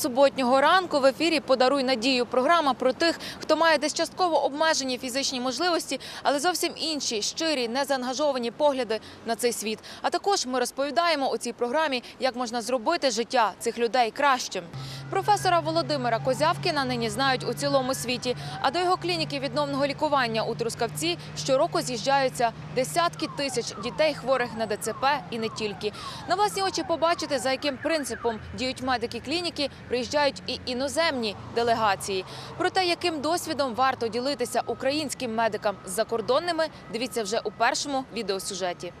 Суботнього ранку. В ефірі Подаруй надію. Програма про тих, хто має десь частково обмежені фізичні можливості, але зовсім інші щирі, незаангажовані погляди на цей світ. А також ми розповідаємо у цій програмі, як можна зробити життя цих людей кращим. Професора Володимира Козявкіна нині знають у цілому світі. А до його клініки відновного лікування у Трускавці щороку з'їжджаються десятки тисяч дітей, хворих на ДЦП і не тільки. На власні очі побачити, за яким принципом діють медики клініки, приїжджають і іноземні делегації. Про те, яким досвідом варто ділитися українським медикам з закордонними, дивіться вже у першому відеосюжеті.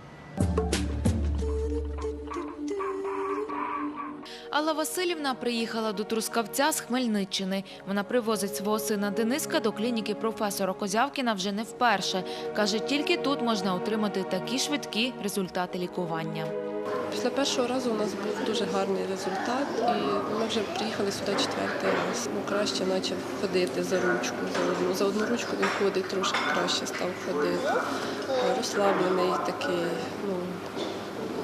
Алла Васильівна приїхала до Трускавця з Хмельниччини. Вона привозить свого сина Дениска до клініки професора Козявкіна вже не вперше. Каже, тільки тут можна отримати такі швидкі результати лікування. Після першого разу у нас був дуже гарний результат, і ми вже приїхали сюди четвертий раз. Ну, краще почав ходити за ручку. За одну, за одну ручку він ходить трошки краще став ходити. Розслаблений такий, ну,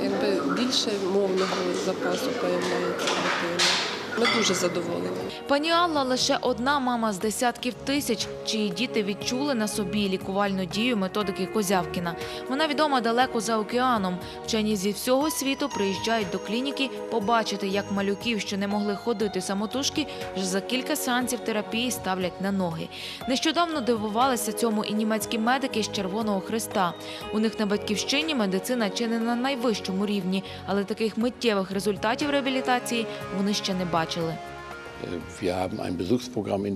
якби більше мовного запасу появляється в дитини. Ми дуже задоволені. Пані Алла лише одна мама з десятків тисяч, чиї діти відчули на собі лікувальну дію методики Козявкіна. Вона відома далеко за океаном. Вчені зі всього світу приїжджають до клініки побачити, як малюків, що не могли ходити самотужки, вже за кілька сеансів терапії ставлять на ноги. Нещодавно дивувалися цьому і німецькі медики з Червоного Христа. У них на батьківщині медицина чи не на найвищому рівні, але таких миттєвих результатів реабілітації вони ще не бачили. побачили.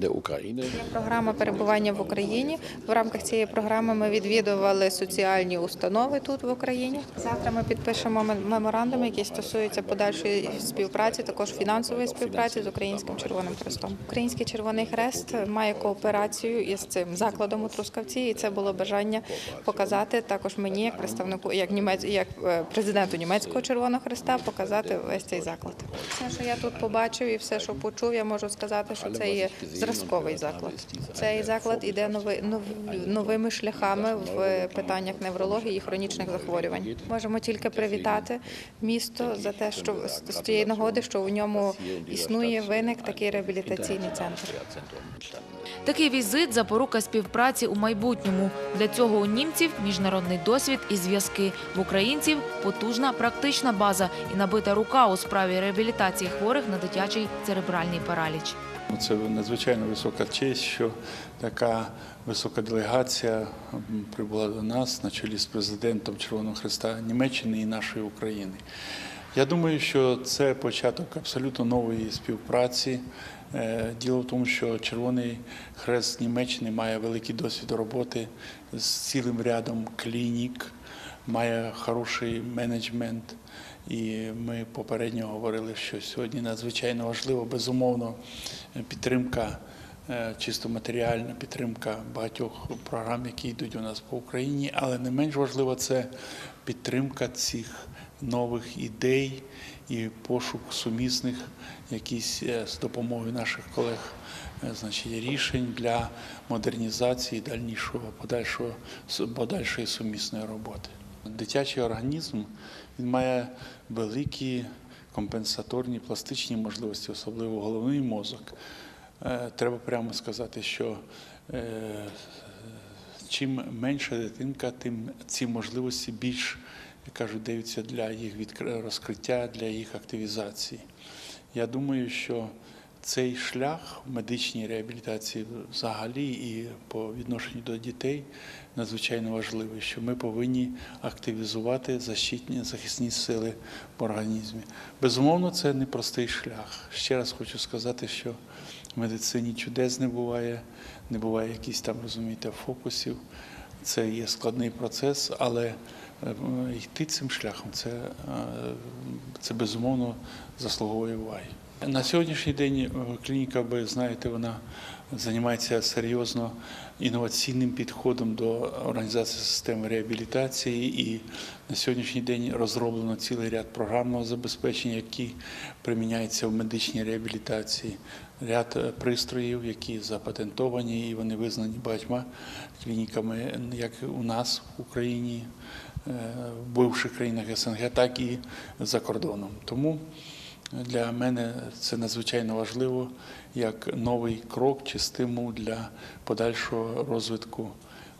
Der Ukraine. Програма перебування в Україні. В рамках цієї програми ми відвідували соціальні установи тут в Україні. Завтра ми підпишемо меморандум, який стосується подальшої співпраці, також фінансової співпраці з Українським Червоним Хрестом. Український Червоний Хрест має кооперацію із цим закладом у Трускавці, і це було бажання показати також мені, як представнику, як німець, як е, президенту німецького Червоного Хреста, показати весь цей заклад. Все, що я тут побачив, і все, що почув, я можу сказати, що це є зразковий заклад. Цей заклад іде нови, нов, новими шляхами в питаннях неврології і хронічних захворювань. Можемо тільки привітати місто за те, що з з тієї нагоди, що у ньому існує виник такий реабілітаційний центр. Такий візит – запорука співпраці у майбутньому. Для цього у німців міжнародний досвід і зв'язки. В українців потужна практична база і набита рука у справі реабілітації хворих на дитячий церебральний параліч. Ну, Це надзвичайно висока честь, що така висока делегація прибула до нас на чолі з президентом Червоного Христа Німеччини і нашої України. Я думаю, що це початок абсолютно нової співпраці. Е, Діло в тому, що Червоний Хрест Німеччини має великий досвід роботи з цілим рядом клінік, має хороший менеджмент. І ми попередньо говорили, що сьогодні надзвичайно важливо, безумовно, підтримка, е, чисто матеріальна підтримка багатьох програм, які йдуть у нас по Україні, але не менш важливо це підтримка цих нових ідей і пошук сумісних, якісь е, з допомогою наших колег, е, значить, рішень для модернізації дальнішого подальшого подальшої сумісної роботи. Дитячий організм він має великі компенсаторні пластичні можливості, особливо головний мозок. Е, Треба прямо сказати, що е, чим менша дитинка, тим ці можливості більш, як кажуть, даються для їх розкриття, для їх активізації. Я думаю, що цей шлях в медичній реабілітації взагалі і по відношенню до дітей надзвичайно важливий, що ми повинні активізувати защитні захисні сили в організмі. Безумовно, це непростий шлях. Ще раз хочу сказати, що в медицині чудес не буває, не буває якісь там, розумієте, фокусів. Це є складний процес, але е, йти цим шляхом це, е, це безумовно заслуговує уваги. На сьогоднішній день е, клініка, ви знаєте, вона займається серйозно інноваційним підходом до організації системи реабілітації, і на сьогоднішній день розроблено цілий ряд програмного забезпечення, які приміняються в медичній реабілітації. Ряд е, пристроїв, які запатентовані, і вони визнані багатьма клініками, як у нас в Україні, е, в бивших країнах СНГ, так і за кордоном. Тому Для мене це надзвичайно важливо як новий крок чи стимул для подальшого розвитку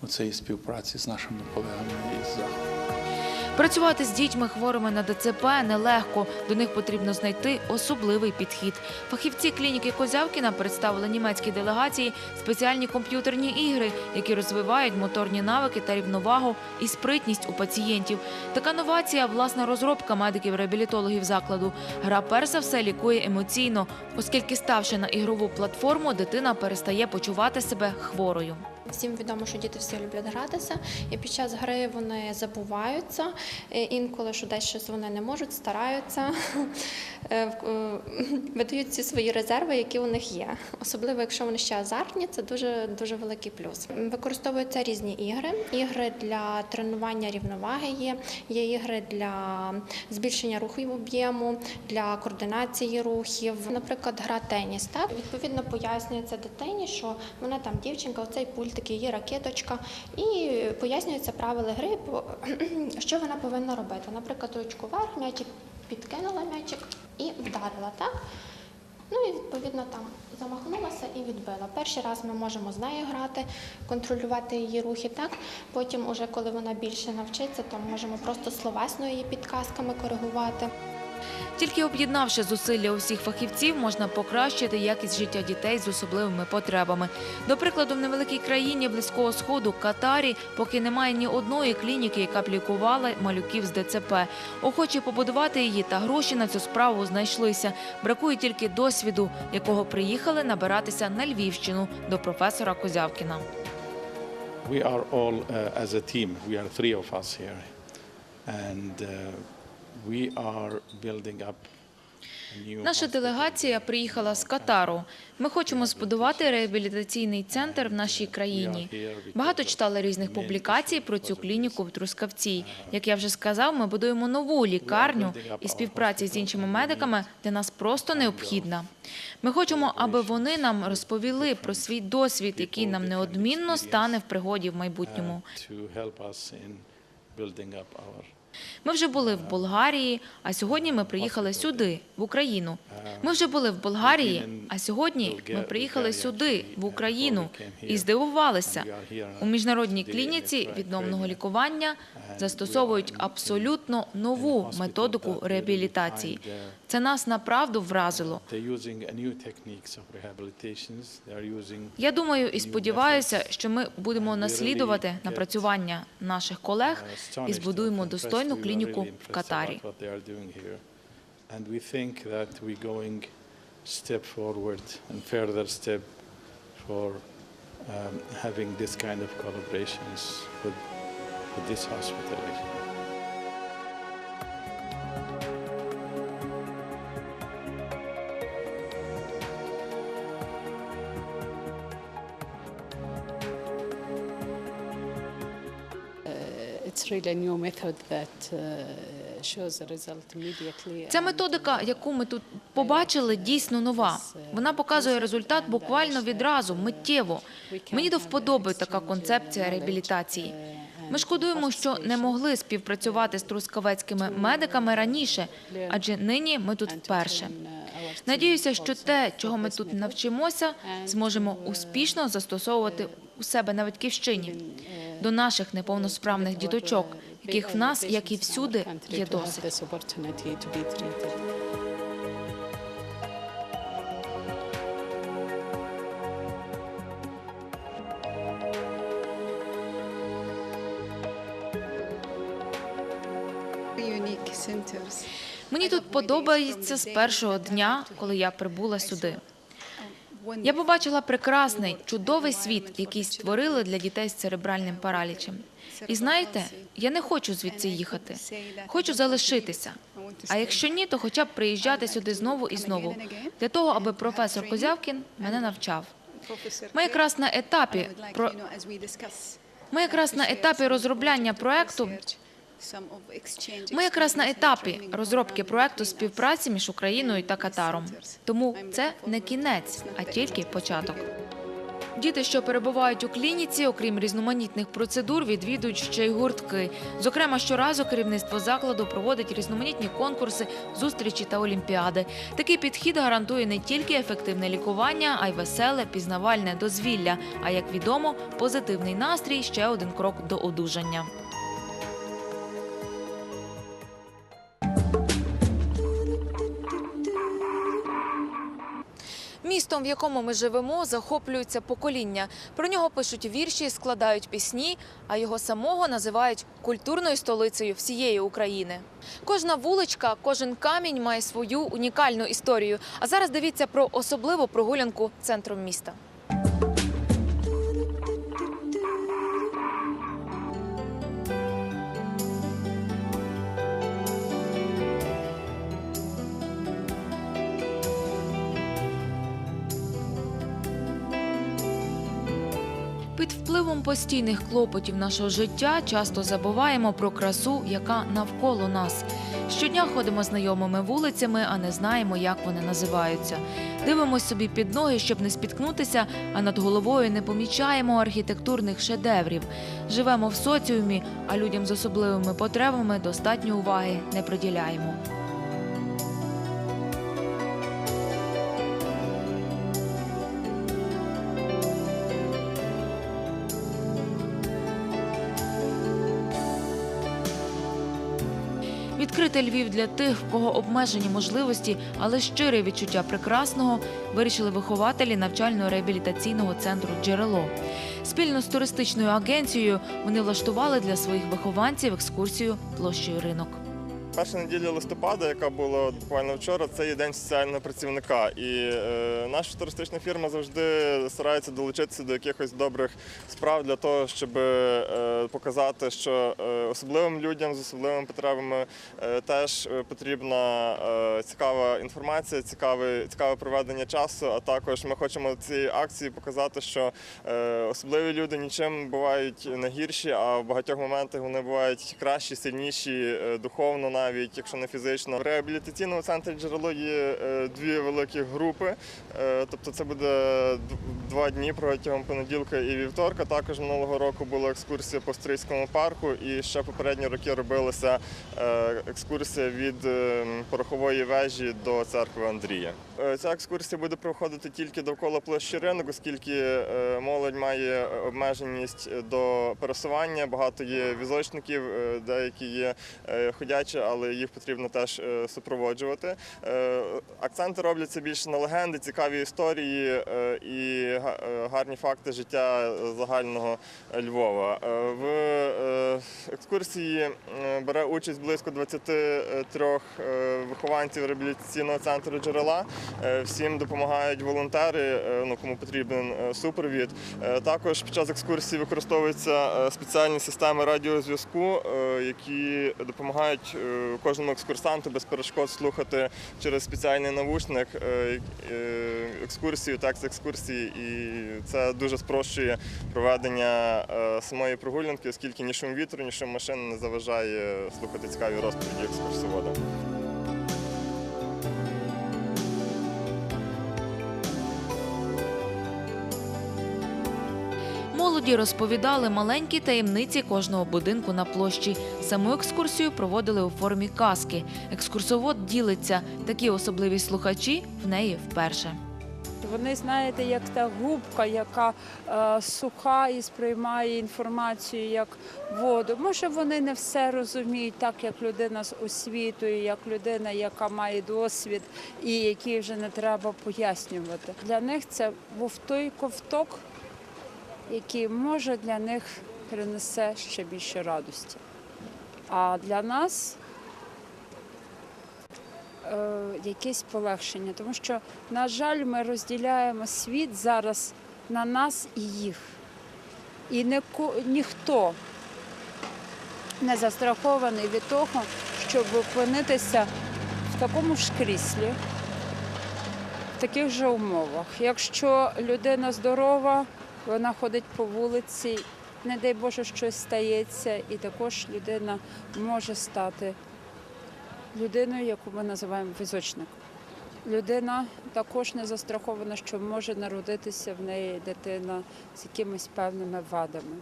цієї співпраці з нашими колегами із заходу. Працювати з дітьми хворими на ДЦП нелегко. До них потрібно знайти особливий підхід. Фахівці клініки Козявкіна представили німецькій делегації спеціальні комп'ютерні ігри, які розвивають моторні навики та рівновагу і спритність у пацієнтів. Така новація власна розробка медиків-реабілітологів закладу. Гра перш за все лікує емоційно, оскільки ставши на ігрову платформу, дитина перестає почувати себе хворою. Всім відомо, що діти всі люблять гратися, і під час гри вони забуваються. Е, Інколи що десь щось вони не можуть, стараються, Е, е, видають всі свої резерви, які у них є. Особливо, якщо вони ще азартні, це дуже дуже великий плюс. Використовуються різні ігри. Ігри для тренування рівноваги є, є ігри для збільшення рухів об'єму, для координації рухів. Наприклад, гра теніс. Так відповідно пояснюється дитині, що вона там дівчинка, оцей пультик, її ракеточка, і пояснюються правила гри, що вона повинна робити. Наприклад, ручку вверх, м'ячик підкинула м'ячик і вдарила. Так Ну і відповідно там замахнулася і відбила. Перший раз ми можемо з нею грати, контролювати її рухи. Так потім, уже коли вона більше навчиться, то можемо просто словесно її підказками коригувати. Тільки об'єднавши зусилля усіх фахівців, можна покращити якість життя дітей з особливими потребами. До прикладу, в невеликій країні близького сходу Катарі поки немає ні одної клініки, яка б лікувала малюків з ДЦП. Охочі побудувати її та гроші на цю справу знайшлися. Бракує тільки досвіду, якого приїхали набиратися на Львівщину до професора Козявкіна. We are all uh, as a team. We are we are building up. Наша делегація приїхала з Катару. Ми хочемо збудувати реабілітаційний центр в нашій країні. Багато читали різних публікацій про цю клініку в Трускавці. Як я вже сказав, ми будуємо нову лікарню і співпраця з іншими медиками для нас просто необхідна. Ми хочемо, аби вони нам розповіли про свій досвід, який нам неодмінно стане в пригоді в майбутньому. Ми вже були в Болгарії, а сьогодні ми приїхали сюди, в Україну. Ми вже були в Болгарії, а сьогодні ми приїхали сюди, в Україну, і здивувалися. У міжнародній клініці відновного лікування застосовують абсолютно нову методику реабілітації. Це нас направду вразило. Я думаю і сподіваюся, що ми будемо наслідувати напрацювання наших колег і збудуємо достойну клініку в Катарі. And we think that we're going step forward and further step for um, having this kind of collaborations with, with this hospital. Ця and, методика, uh, яку ми тут побачили, дійсно нова. Вона показує результат буквально відразу, миттєво. Мені до вподоби така концепція реабілітації. Ми шкодуємо, що не могли співпрацювати з трускавецькими медиками раніше, адже нині ми тут вперше. Надіюся, що те, чого ми тут навчимося, зможемо успішно застосовувати у себе на батьківщині до наших неповносправних діточок, яких в нас, як і всюди, є досить. Мені тут подобається з першого дня, коли я прибула сюди. Я побачила прекрасний, чудовий світ, який створили для дітей з церебральним паралічем. І знаєте, я не хочу звідси їхати. Хочу залишитися. А якщо ні, то хоча б приїжджати сюди знову і знову, для того, аби професор Козявкін мене навчав. Ми якраз на етапі про ми якраз на етапі розробляння проекту. Ми якраз на етапі розробки проекту співпраці між Україною та Катаром. Тому це не кінець, а тільки початок. Діти, що перебувають у клініці, окрім різноманітних процедур, відвідують ще й гуртки. Зокрема, щоразу керівництво закладу проводить різноманітні конкурси, зустрічі та олімпіади. Такий підхід гарантує не тільки ефективне лікування, а й веселе, пізнавальне дозвілля. А як відомо, позитивний настрій ще один крок до одужання. Містом, в якому ми живемо, захоплюються покоління. Про нього пишуть вірші, складають пісні, а його самого називають культурною столицею всієї України. Кожна вуличка, кожен камінь має свою унікальну історію. А зараз дивіться про особливу прогулянку центром міста. Під впливом постійних клопотів нашого життя часто забуваємо про красу, яка навколо нас. Щодня ходимо знайомими вулицями, а не знаємо, як вони називаються. Дивимось собі під ноги, щоб не спіткнутися, а над головою не помічаємо архітектурних шедеврів. Живемо в соціумі, а людям з особливими потребами достатньо уваги не приділяємо. Відкрити Львів для тих, в кого обмежені можливості, але щире відчуття прекрасного, вирішили вихователі навчально-реабілітаційного центру Джерело. Спільно з туристичною агенцією вони влаштували для своїх вихованців екскурсію площею ринок. Перша неділя листопада, яка була буквально вчора, це є день соціального працівника. І е, наша туристична фірма завжди старається долучитися до якихось добрих справ для того, щоб е, показати, що е, особливим людям з особливими потребами е, теж е, потрібна е, цікава інформація, цікаве, цікаве проведення часу. А також ми хочемо цією акції показати, що е, особливі люди нічим бувають не гірші, а в багатьох моментах вони бувають кращі, сильніші е, духовно, навіть якщо не фізично. В реабілітаційному центрі джерело є е, дві великі групи. Е, Тобто це буде два дні протягом понеділка і вівторка. Також минулого року була екскурсія по Стрийському парку, і ще попередні роки робилася е, екскурсія від порохової вежі до церкви Андрія. Ця екскурсія буде проходити тільки довкола площі ринок, оскільки молодь має обмеженість до пересування. Багато є візочників, деякі є ходячі, але їх потрібно теж е, супроводжувати. Е, Акценти робляться більше на легенди, цікаві історії е, і гарні факти життя загального Львова. В екскурсії бере участь близько 23 е, вихованців реабілітаційного центру джерела. Всім допомагають волонтери, ну кому потрібен супровід. Також під час екскурсії використовуються спеціальні системи радіозв'язку, які допомагають кожному екскурсанту без перешкод слухати через спеціальний навушник е, е, екскурсію, текст екскурсії, і це дуже спрощує проведення е, самої прогулянки, оскільки ні шум вітру, ні шум машин не заважає слухати цікаві розповіді екскурсовода. Молоді розповідали маленькі таємниці кожного будинку на площі. Саму екскурсію проводили у формі казки. Екскурсовод ділиться. Такі особливі слухачі в неї вперше. Вони, знаєте, як та губка, яка е, суха і сприймає інформацію як воду. Може, вони не все розуміють, так як людина з освітою, як людина, яка має досвід і якій вже не треба пояснювати. Для них це був той ковток, який може для них принесе ще більше радості. А для нас е, якесь полегшення, тому що, на жаль, ми розділяємо світ зараз на нас і їх. І ніко- ніхто не застрахований від того, щоб опинитися в такому ж кріслі, в таких же умовах. Якщо людина здорова, вона ходить по вулиці, не дай Боже, щось стається, і також людина може стати людиною, яку ми називаємо візочником. людина також не застрахована, що може народитися в неї дитина з якимись певними вадами.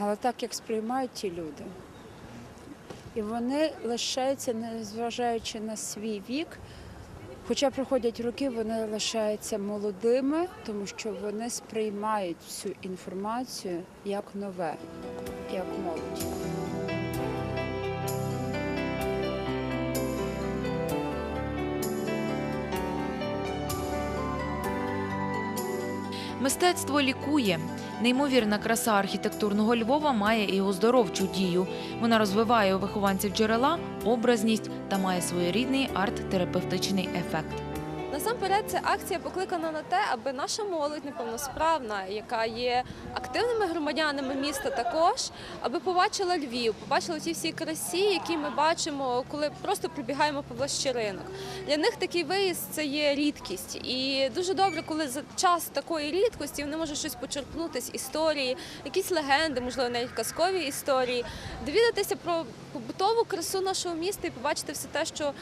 Але так як сприймають ті люди, і вони лишаються, незважаючи на свій вік, хоча проходять роки, вони лишаються молодими, тому що вони сприймають всю інформацію як нове, як молодь. Мистецтво лікує. Неймовірна краса архітектурного Львова має і оздоровчу дію. Вона розвиває у вихованців джерела, образність та має своєрідний арт-терапевтичний ефект. Насамперед, ця акція покликана на те, аби наша молодь неповносправна, яка є активними громадянами міста, також аби побачила Львів, побачила ті всі красі, які ми бачимо, коли просто прибігаємо по площі ринок. Для них такий виїзд це є рідкість, і дуже добре, коли за час такої рідкості вони можуть щось почерпнути з історії, якісь легенди, можливо, навіть казкові історії, довідатися про побутову красу нашого міста і побачити все те, що.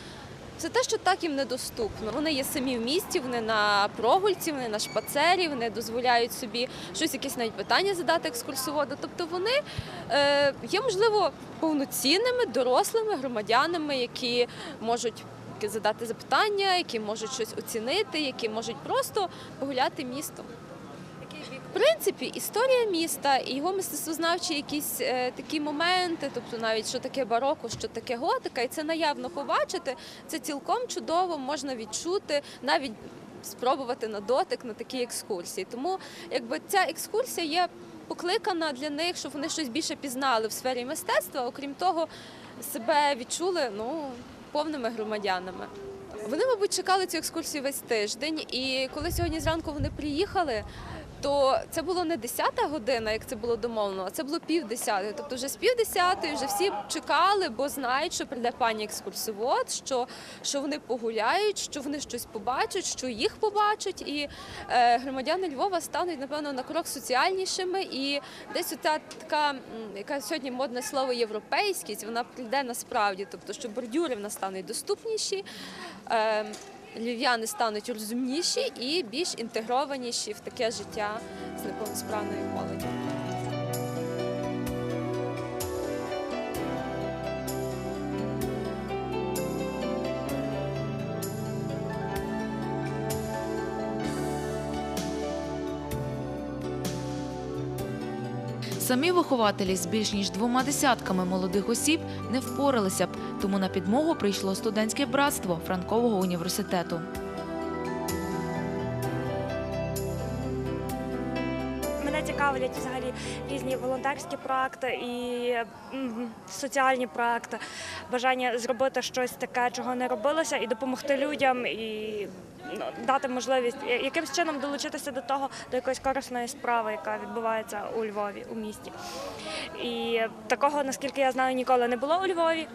Це те, що так їм недоступно. Вони є самі в місті, вони на прогульці, вони на шпацері, вони дозволяють собі щось, якісь навіть питання задати екскурсоводу. Тобто вони е, є, можливо, повноцінними, дорослими громадянами, які можуть задати запитання, які можуть щось оцінити, які можуть просто погуляти містом. Принципі, історія міста і його мистецтвознавчі якісь е, такі моменти, тобто навіть що таке бароко, що таке готика, і це наявно побачити, це цілком чудово можна відчути, навіть спробувати на дотик на такі екскурсії. Тому якби ця екскурсія є покликана для них, щоб вони щось більше пізнали в сфері мистецтва, окрім того, себе відчули ну, повними громадянами. Вони, мабуть, чекали цю екскурсію весь тиждень, і коли сьогодні зранку вони приїхали, то це було не 10 година, як це було домовлено, а це було пів десятої. Тобто вже з пів десятої вже всі чекали, бо знають, що прийде пані екскурсовод, що, що вони погуляють, що вони щось побачать, що їх побачать. І е, громадяни Львова стануть, напевно, на крок соціальнішими. І десь оця така, яка сьогодні модне слово європейськість, вона прийде насправді, тобто, що бордюри в нас стануть доступніші. Е, львів'яни стануть розумніші і більш інтегрованіші в таке життя з неповносправною молоддю. Самі вихователі з більш ніж двома десятками молодих осіб не впоралися б, тому на підмогу прийшло студентське братство Франкового університету. Мене цікавлять взагалі різні волонтерські проекти і соціальні проекти, бажання зробити щось таке, чого не робилося, і допомогти людям, і ну, дати можливість я- якимось чином долучитися до того, до якоїсь корисної справи, яка відбувається у Львові, у місті. І такого, наскільки я знаю, ніколи не було у Львові.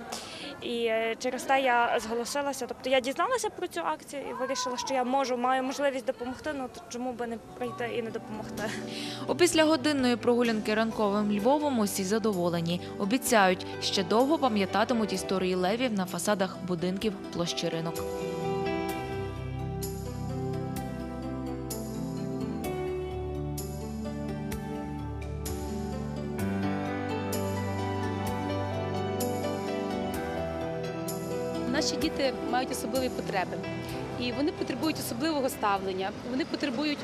І е, через те я зголосилася. Тобто я дізналася про цю акцію і вирішила, що я можу, маю можливість допомогти. Ну то чому би не прийти і не допомогти? Опісля годинної прогулянки ранковим Львовом усі задоволені. Обіцяють, ще довго пам'ятатимуть історії левів на фасадах будинків площі ринок. Наші діти мають особливі потреби, і вони потребують особливого ставлення, вони потребують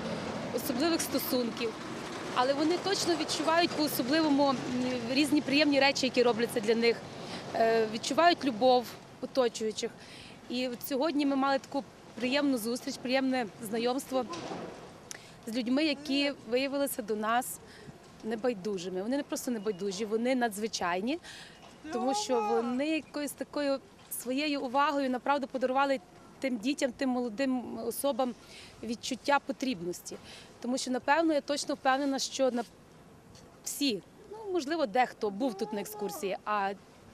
особливих стосунків, але вони точно відчувають по-особливому різні приємні речі, які робляться для них, Е, відчувають любов оточуючих. І сьогодні ми мали таку приємну зустріч, приємне знайомство з людьми, які виявилися до нас небайдужими. Вони не просто небайдужі, вони надзвичайні, тому що вони якоюсь такою своєю увагою направду подарували тим дітям, тим молодим особам відчуття потрібності. Тому що, напевно, я точно впевнена, що на всі, ну можливо, дехто був тут на екскурсії, а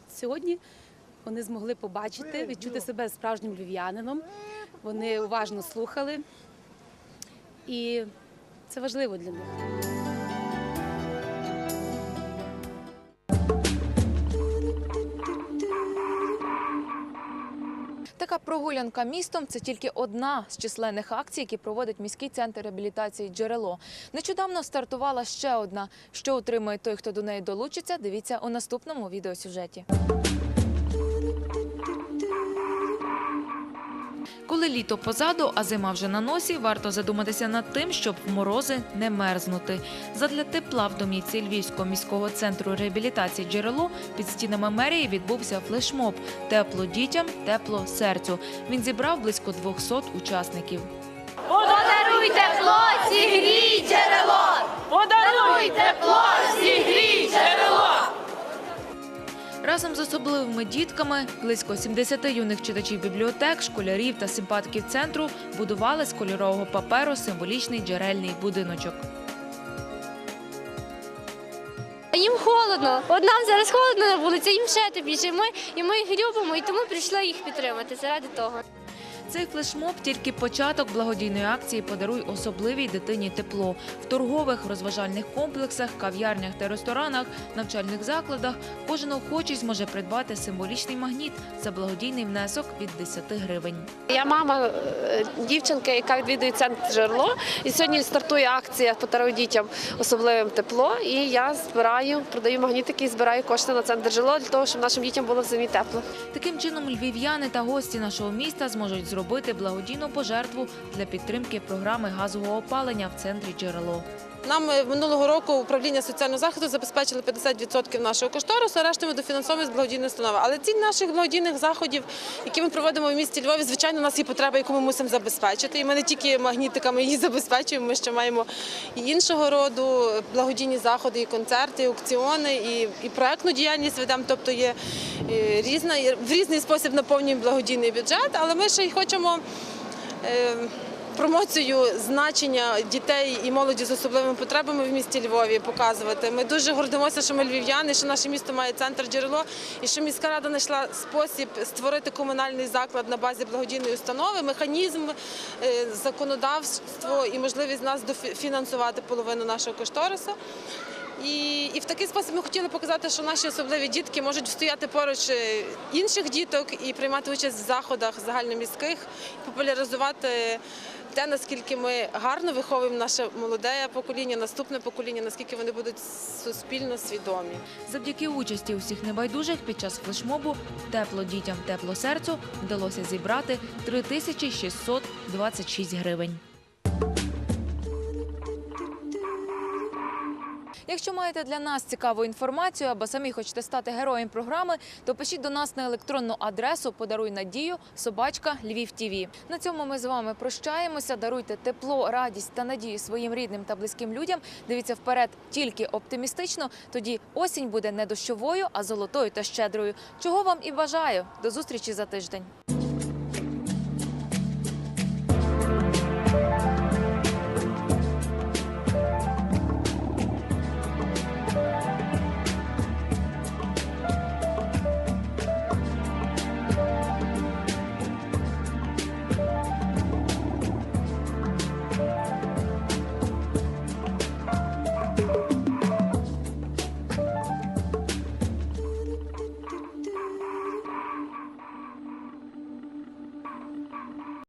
сьогодні вони змогли побачити, відчути себе справжнім львів'янином. Вони уважно слухали, і це важливо для них. Така прогулянка містом це тільки одна з численних акцій, які проводить міський центр реабілітації джерело. Нещодавно стартувала ще одна. Що отримує той, хто до неї долучиться, дивіться у наступному відеосюжеті. Коли літо позаду, а зима вже на носі, варто задуматися над тим, щоб в морози не мерзнути. Задля тепла в домівці Львівського міського центру реабілітації джерело під стінами мерії відбувся флешмоб Тепло дітям, тепло серцю. Він зібрав близько 200 учасників. Подаруй тепло, зігрій джерело! Подаруй тепло, зігрій джерело! Разом з особливими дітками близько 70 юних читачів бібліотек, школярів та симпатиків центру будували з кольорового паперу символічний джерельний будиночок. Їм холодно. От нам зараз холодно на вулиці, їм ще тепліше. Ми, і ми їх любимо, і тому прийшли їх підтримати заради того. Цей флешмоб тільки початок благодійної акції Подаруй особливій дитині тепло в торгових розважальних комплексах, кав'ярнях та ресторанах, навчальних закладах. Кожен охочий зможе придбати символічний магніт за благодійний внесок від 10 гривень. Я мама е, дівчинки, яка відвідує центр джерело. І сьогодні стартує акція «Подаруй дітям особливим тепло. І я збираю, продаю магнітики і збираю кошти на центр джерело для того, щоб нашим дітям було в зимі тепло. Таким чином, львів'яни та гості нашого міста зможуть зробити благодійну пожертву для підтримки програми газового опалення в центрі джерело. Нам е, минулого року управління соціального захисту забезпечили 50% нашого кошторису, а решту ми дофінансовуємо з благодійної установи. Але ціль наших благодійних заходів, які ми проводимо в місті Львові, звичайно, у нас є потреба, яку ми мусимо забезпечити. І ми не тільки магнітиками її забезпечуємо, ми ще маємо і іншого роду благодійні заходи, і концерти, і аукціони, і, і проектну діяльність ведемо. Тобто є е, різна в різний спосіб наповнюємо благодійний бюджет, але ми ще й хочемо. Промоцію значення дітей і молоді з особливими потребами в місті Львові показувати. Ми дуже гордимося, що ми львів'яни, що наше місто має центр джерело, і що міська рада знайшла спосіб створити комунальний заклад на базі благодійної установи, механізм, е, законодавство і можливість нас дофінансувати половину нашого кошторису. І, і в такий спосіб ми хотіли показати, що наші особливі дітки можуть стояти поруч е, інших діток і приймати участь в заходах загальноміських, популяризувати те, наскільки ми гарно виховуємо наше молоде покоління, наступне покоління, наскільки вони будуть суспільно свідомі. Завдяки участі усіх небайдужих під час флешмобу Тепло дітям, тепло серцю вдалося зібрати 3626 гривень. Якщо маєте для нас цікаву інформацію або самі хочете стати героєм програми, то пишіть до нас на електронну адресу Подаруй надію собачка Львів ТІВІ. На цьому ми з вами прощаємося. Даруйте тепло, радість та надію своїм рідним та близьким людям. Дивіться вперед тільки оптимістично. Тоді осінь буде не дощовою, а золотою та щедрою. Чого вам і бажаю. До зустрічі за тиждень.